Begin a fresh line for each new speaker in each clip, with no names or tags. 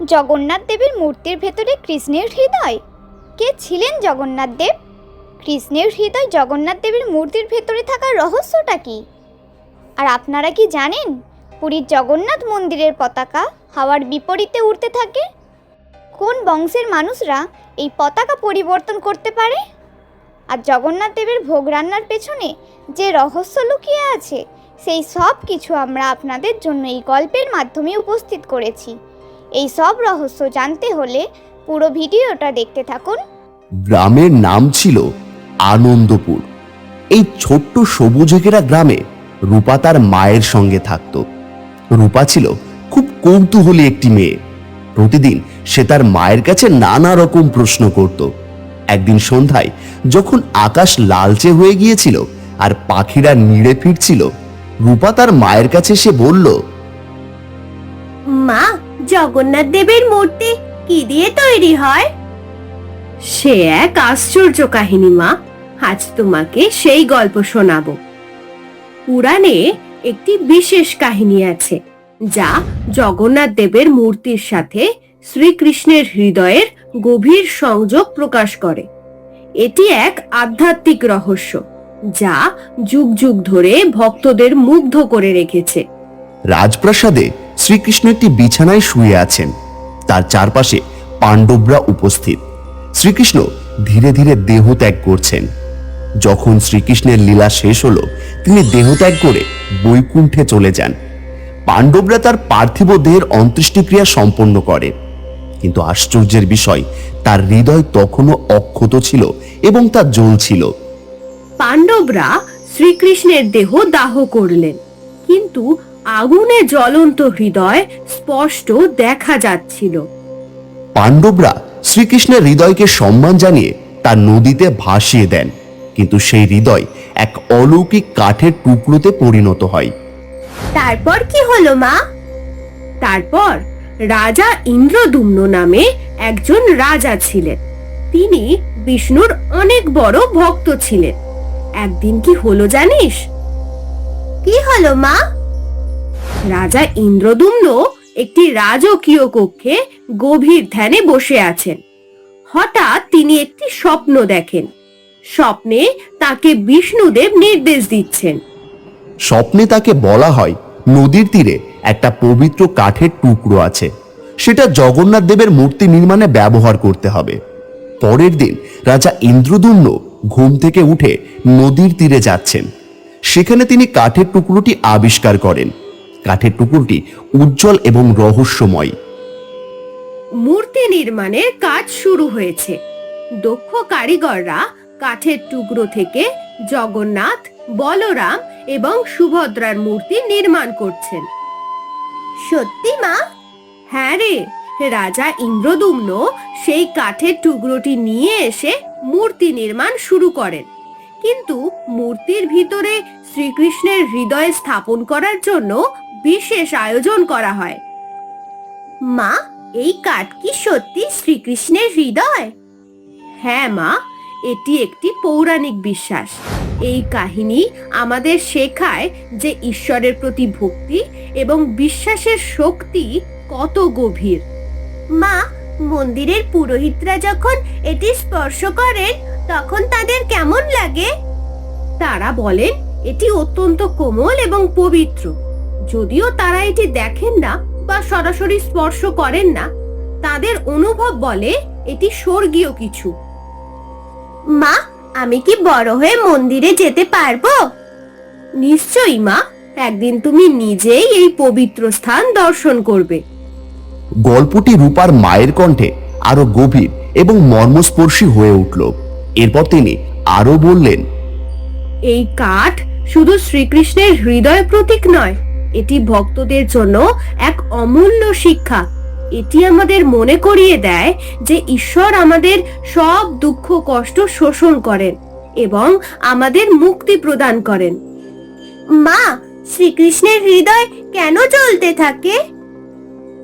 জগন্নাথ দেবের মূর্তির ভেতরে কৃষ্ণের হৃদয়। কে ছিলেন জগন্নাথ দেব? কৃষ্ণের হৃদয় জগন্নাথ দেবের মূর্তির ভেতরে থাকার রহস্যটা কি? আর আপনারা কি জানেন পুরীর জগন্নাথ মন্দিরের পতাকা হাওয়ার বিপরীতে উড়তে থাকে? কোন বংশের মানুষরা এই পতাকা পরিবর্তন করতে পারে? আর জগন্নাথ দেবের ভোগ রান্নার পেছনে যে রহস্য লুকিয়ে আছে, সেই সব কিছু আমরা আপনাদের জন্য এই গল্পের মাধ্যমে উপস্থিত করেছি। এই সব রহস্য জানতে হলে পুরো ভিডিওটা দেখতে থাকুন।
গ্রামের নাম ছিল আনন্দপুর। এই ছোট্ট সবুজ ঘেরা গ্রামে রূপা তার মায়ের সঙ্গে থাকত। রূপা ছিল খুব কৌতূহলী একটি মেয়ে। প্রতিদিন সে তার মায়ের কাছে নানা রকম প্রশ্ন করত। একদিন সন্ধ্যায় যখন আকাশ লালচে হয়ে গিয়েছিল আর পাখিরা নিড়ে ফিরছিল রূপা তার মায়ের কাছে সে বলল
মা জগন্নাথ দেবের মূর্তি কি দিয়ে তৈরি হয়? সে এক আশ্চর্য কাহিনী, মা। আজ তোমাকে সেই গল্প শোনাবো। পুরাণে একটি বিশেষ কাহিনী আছে, যা জগন্নাথ দেবের মূর্তির সাথে শ্রীকৃষ্ণের হৃদয়ের গভীর সংযোগ প্রকাশ করে। এটি এক আধ্যাত্মিক রহস্য, যা যুগ যুগ ধরে ভক্তদের মুগ্ধ করে রেখেছে।
রাজপ্রাসাদে শ্রীকৃষ্ণ একটি বিছানায় শুয়ে আছেন। তার চারপাশে পাণ্ডবরা উপস্থিত। শ্রীকৃষ্ণ ধীরে ধীরে দেহ ত্যাগ করছেন। যখন শ্রীকৃষ্ণের লীলা শেষ হলো, তিনি দেহত্যাগ করে বৈকুণ্ঠে চলে যান। পাণ্ডবরা তার পার্থিব দেহের অন্ত্যেষ্টিক্রিয়া সম্পন্ন করে। কিন্তু আশ্চর্যের বিষয়, তার হৃদয় তখনও অক্ষত ছিল এবং তা জ্বলছিল।
পাণ্ডবরা শ্রীকৃষ্ণের দেহ দাহ করলেন। কিন্তু আগুনে জ্বলন্ত হৃদয় স্পষ্ট দেখা যাচ্ছিল।
পাণ্ডবরা শ্রীকৃষ্ণের হৃদয়কে সম্মান জানিয়ে তার নদীতে ভাসিয়ে দেন কিন্তু সেই হৃদয় এক অলৌকিক কাঠের টুকরোতে পরিণত হয়।
তারপর কি হলো মা? তারপর রাজা ইন্দ্রদুম্ন নামে একজন রাজা ছিলেন। তিনি বিষ্ণুর অনেক বড় ভক্ত ছিলেন। একদিন কি হলো জানিস? কি হলো মা? রাজা ইন্দ্রদুম্ন একটি রাজকীয় কক্ষে গভীর ধ্যানে বসে আছেন। হঠাৎ তিনি একটি স্বপ্ন দেখেন। স্বপ্নে তাকে বিষ্ণুদেব নির্দেশ দিচ্ছেন।
স্বপ্নে তাকে বলা হয় নদীর তীরে একটা পবিত্র কাঠের টুকরো আছে। সেটা জগন্নাথ দেবের মূর্তি নির্মাণে ব্যবহার করতে হবে। পরের দিন রাজা ইন্দ্রদুম্ন ঘুম থেকে উঠে নদীর তীরে যাচ্ছেন। সেখানে তিনি কাঠের টুকরোটি আবিষ্কার করেন। কাঠের টুকরোটি উজ্জ্বল এবং রহস্যময়।
মূর্তি নির্মাণের কাজ শুরু হয়েছে। দক্ষ কারিগররা কাঠের টুকরো থেকে জগন্নাথ, বলরাম এবং সুভদ্রার মূর্তি নির্মাণ করছেন। সত্যি, মা? হ্যাঁ রে, রাজা ইন্দ্রদুম্ন সেই কাঠের টুকরোটি নিয়ে এসে মূর্তি নির্মাণ শুরু করেন। কিন্তু মূর্তির ভিতরে শ্রীকৃষ্ণের হৃদয় স্থাপন করার জন্য বিশেষ আয়োজন করা হয়। মা, এই কাঠ কি সত্যি শ্রীকৃষ্ণের হৃদয়? হ্যাঁ মা, এটি একটি পৌরাণিক বিশ্বাস। এই কাহিনী আমাদের শেখায় যে ঈশ্বরের প্রতি ভক্তি এবং বিশ্বাসের শক্তি কত গভীর। মা, মন্দিরের পুরোহিতরা যখন এটি স্পর্শ করেন, তখন তাদের কেমন লাগে? তারা বলেন, এটি অত্যন্ত কোমল এবং পবিত্র। যদিও তারা এটি দেখেন না বা সরাসরি স্পর্শ করেন না তাদের অনুভব বলে এটি স্বর্গীয় কিছু। মা আমি কি বড় হয়ে মন্দিরে যেতে পারব? নিশ্চয়ই মা। একদিন তুমি নিজেই এই পবিত্র স্থান দর্শন করবে।
গল্পটি রূপার মায়ের কণ্ঠে আরও গভীর এবং মর্মস্পর্শী হয়ে উঠল। এরপর তিনি আরও বললেন
এই কাঠ শুধু শ্রীকৃষ্ণের হৃদয় প্রতীক নয় এটি ভক্তদের জন্য এক অমূল্য শিক্ষা। এটি আমাদের মনে করিয়ে দেয় যে ঈশ্বর আমাদের সব দুঃখ, কষ্ট শোষণ করেন এবং আমাদের মুক্তি প্রদান করেন। মা, শ্রীকৃষ্ণের হৃদয় কেন চলতে থাকে?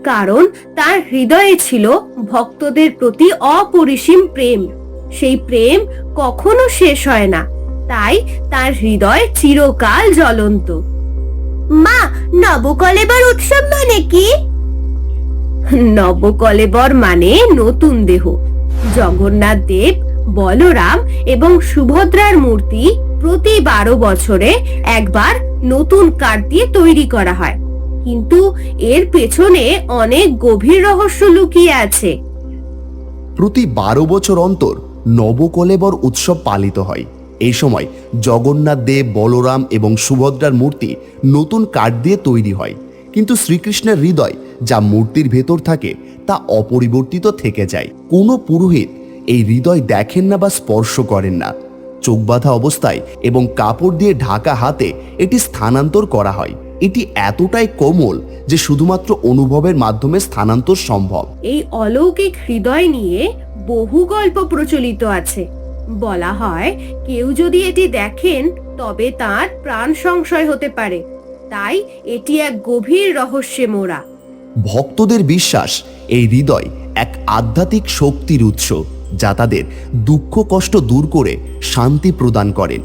কারণ তার হৃদয়ে ছিল ভক্তদের প্রতি অপরিসীম প্রেম। সেই প্রেম কখনো শেষ হয় না। তাই তার হৃদয় চিরকাল জ্বলন্ত। নবকলেবার উৎসব মানে কি? নবকলেবর মানে নতুন দেহ। জগন্নাথ দেব, বলরাম এবং সুভদ্রার মূর্তি প্রতি বারো বছরে একবার নতুন কাঠ দিয়ে তৈরি করা হয়। কিন্তু এর পেছনে অনেক গভীর রহস্য লুকিয়ে আছে।
প্রতি বারো বছর অন্তর নবকলেবর উৎসব পালিত হয়। এই সময় জগন্নাথ দেব, বলরাম এবং সুভদ্রার মূর্তি নতুন কাঠ দিয়ে তৈরি হয়। কিন্তু শ্রীকৃষ্ণের হৃদয় যা মূর্তির ভেতর থাকে তা অপরিবর্তিত থেকে যায়। কোনো পুরোহিত এই হৃদয় দেখেন না বা স্পর্শ করেন না। চোখ বাঁধা অবস্থায় এবং কাপড় দিয়ে ঢাকা হাতে এটি স্থানান্তর করা হয়। এটি এতটাই কোমল যে শুধুমাত্র অনুভবের মাধ্যমে স্থানান্তর সম্ভব।
এই অলৌকিক হৃদয় নিয়ে বহু গল্প প্রচলিত আছে। বলা হয় কেউ যদি এটি দেখেন তবে তার প্রাণ সংশয় হতে পারে। তাই এটি এক গভীর রহস্যে মোড়া।
ভক্তদের বিশ্বাস এই হৃদয় এক আধ্যাত্মিক শক্তির উৎস যা তাদের দুঃখ কষ্ট দূর করে শান্তি প্রদান করেন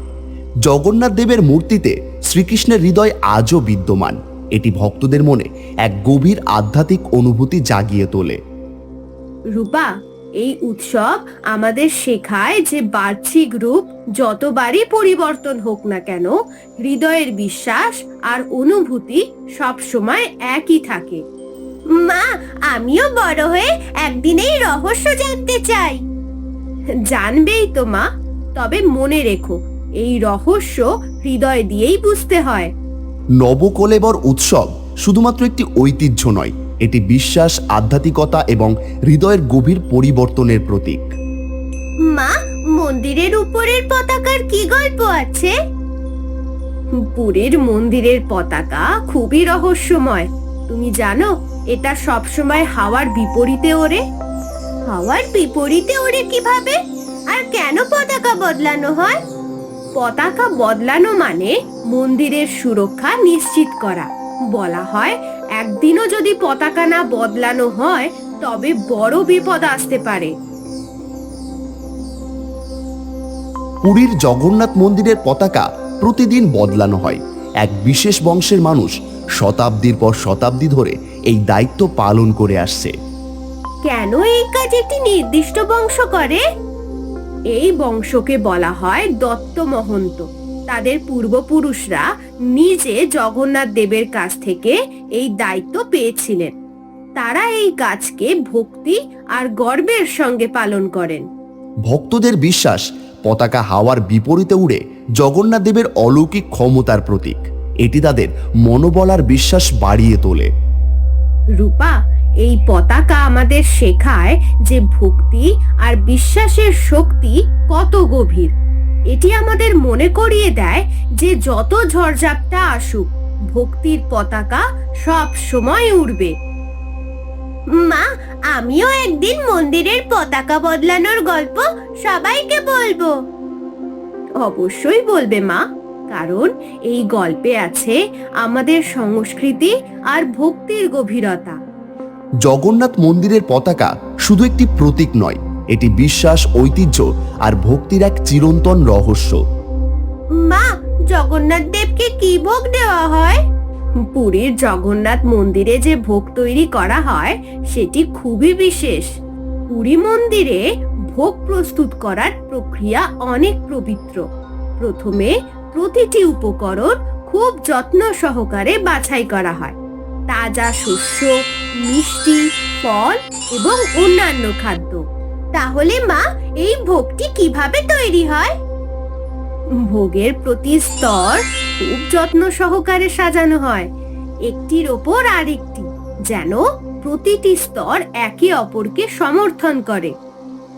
জগন্নাথ দেবের মূর্তিতে শ্রীকৃষ্ণের হৃদয় আজও বিদ্যমান। এটি ভক্তদের মনে এক গভীর আধ্যাত্মিক অনুভূতি জাগিয়ে তোলে।
রূপা এই উৎসব আমাদের শেখায় যে বাহ্যিক রূপ যতবারই পরিবর্তন হোক না কেন, হৃদয়ের বিশ্বাস আর অনুভূতি সব সময় একই থাকে। মা, আমিও বড় হয়ে একদিন এই রহস্য জানতে চাই। জানবেই তো মা, তবে মনে রেখো, এই রহস্য হৃদয় দিয়েই বুঝতে হয়।
নবকলেবর উৎসব শুধুমাত্র একটি ঐতিহ্য নয় এটি বিশ্বাস, আধ্যাত্মিকতা এবং হৃদয়ের গভীর পরিবর্তনের প্রতীক।
মা, মন্দিরের উপরের পতাকার কি গল্প আছে? পুরীর মন্দিরের পতাকা খুবই রহস্যময়। তুমি জানো, এটা সবসময় হাওয়ার বিপরীতে ওড়ে। হাওয়ার বিপরীতে ওড়ে কীভাবে? আর কেন পতাকা বদলানো হয়? পতাকা বদলানো মানে মন্দিরের সুরক্ষা নিশ্চিত করা। বলা হয় একদিনও যদি পতাকা না বদলানো হয় তবে বড় বিপদ আসতে পারে।
পুরীর জগন্নাথ মন্দিরের পতাকা প্রতিদিন বদলানো হয়। এক বিশেষ বংশের মানুষ শতাব্দীর পর শতাব্দী ধরে এই দায়িত্ব পালন করে আসছে।
কেন এই কাজ একটি নির্দিষ্ট বংশ করে? এই বংশকে বলা হয় দত্ত মহন্ত। তাদের পূর্বপুরুষরা নিজে জগন্নাথ দেবের কাছ থেকে এই দায়িত্ব পেয়েছিলেন। তারা এই কাজকে ভক্তি আর গর্বের সঙ্গে পালন করেন।
ভক্তদের বিশ্বাস পতাকা হাওয়ার বিপরীতে উড়ে জগন্নাথ দেবের অলৌকিক ক্ষমতার প্রতীক। এটি তাদের মনোবল আর বিশ্বাস বাড়িয়ে তোলে।
রূপা এই পতাকা আমাদের শেখায় যে ভক্তি আর বিশ্বাসের শক্তি কত গভীর। এটি আমাদের মনে করিয়ে দেয় যে যত ঝড়ঝাপটা আসুক, ভক্তির পতাকা সব সময় উড়বে। মা, আমিও একদিন মন্দিরের পতাকা বদলানোর গল্প সবাইকে বলব। অবশ্যই বলবে মা, কারণ এই গল্পে আছে আমাদের সংস্কৃতি আর ভক্তির গভীরতা।
জগন্নাথ মন্দিরের পতাকা শুধু একটি প্রতীক নয় এটি বিশ্বাস, ঐতিহ্য আর ভক্তির এক চিরন্তন রহস্য।
মা, জগন্নাথ দেবকে কি ভোগ দেওয়া হয়? পুরীর জগন্নাথ মন্দিরে যে ভোগ তৈরি করা হয়, সেটি খুবই বিশেষ। পুরী মন্দিরে ভোগ প্রস্তুত করার প্রক্রিয়া অনেক পবিত্র। প্রথমে প্রতিটি উপকরণ খুব যত্ন সহকারে বাছাই করা হয়। তাজা শস্য, মিষ্টি, ফল এবং অন্যান্য খাদ্য। তাহলে মা, এই ভোগটি কীভাবে তৈরি হয়? ভোগের প্রতি স্তর খুব যত্ন সহকারে সাজানো হয়। একটির ওপর আরেকটি, যেন প্রতিটি স্তর একে অপরকে সমর্থন করে।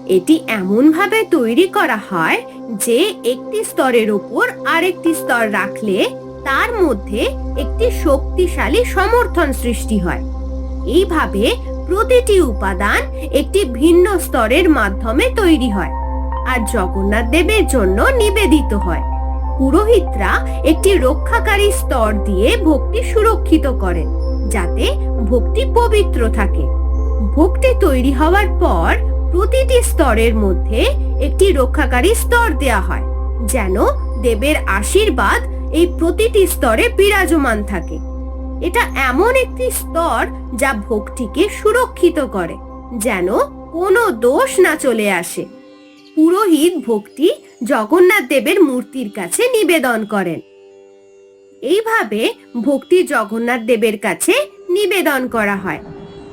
এটি এমনভাবে তৈরি করা হয় যে একটি স্তরের ওপর আরেকটি স্তর রাখলে তার মধ্যে একটি শক্তিশালী সমর্থন সৃষ্টি হয়। এইভাবে প্রতিটি উপাদান একটি ভিন্ন স্তরের মাধ্যমে তৈরি হয় আর জগন্নাথ দেবের জন্য নিবেদিত হয়। পুরোহিতরা একটি রক্ষাকারী স্তর দিয়ে ভক্তি সুরক্ষিত করেন, যাতে ভক্তি পবিত্র থাকে। ভক্তি তৈরি হওয়ার পর প্রতিটি স্তরের মধ্যে একটি রক্ষাকারী স্তর দেয়া হয়, যেন দেবের আশীর্বাদ এই প্রতিটি স্তরে বিরাজমান থাকে। এটা এমন একটি স্তর যা ভক্তিকে সুরক্ষিত করে, যেন কোনো দোষ না চলে আসে। পুরোহিত ভক্তি জগন্নাথ দেবের মূর্তির কাছে নিবেদন করেন। এইভাবে ভক্তি জগন্নাথ দেবের কাছে নিবেদন করা হয়।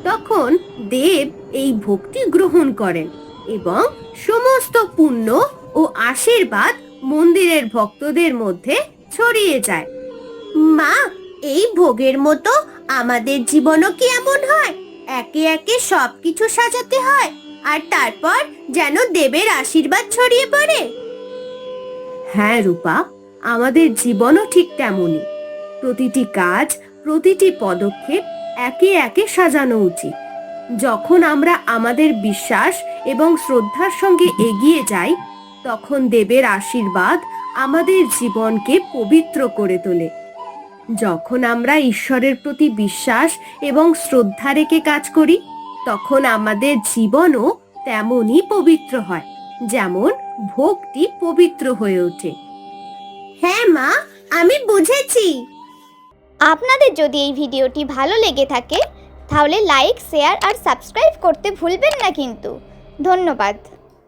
তখন দেব এই ভক্তি গ্রহণ করেন এবং সমস্ত পুণ্য ও আশীর্বাদ মন্দিরের ভক্তদের মধ্যে ছড়িয়ে যায়। মা এই ভোগের মতো আমাদের জীবনও কি এমন হয়? একে একে সবকিছু সাজাতে হয়, আর তারপর যেন দেবের আশীর্বাদ ছড়িয়ে পড়ে। হ্যাঁ রূপা, আমাদের জীবনও ঠিক তেমনই। প্রতিটি কাজ, প্রতিটি পদক্ষেপ একে একে সাজানো উচিত। যখন আমরা আমাদের বিশ্বাস এবং শ্রদ্ধার সঙ্গে এগিয়ে যাই, তখন দেবের আশীর্বাদ আমাদের জীবনকে পবিত্র করে তোলে। যখন আমরা ঈশ্বরের প্রতি বিশ্বাস এবং শ্রদ্ধা রেখে কাজ করি, তখন আমাদের জীবনও তেমনই পবিত্র হয়, যেমন ভক্তি পবিত্র হয়ে ওঠে। হ্যাঁ মা, আমি বুঝেছি।
আপনাদের যদি এই ভিডিওটি ভালো লেগে থাকে, তাহলে লাইক, শেয়ার আর সাবস্ক্রাইব করতে ভুলবেন না কিন্তু। ধন্যবাদ।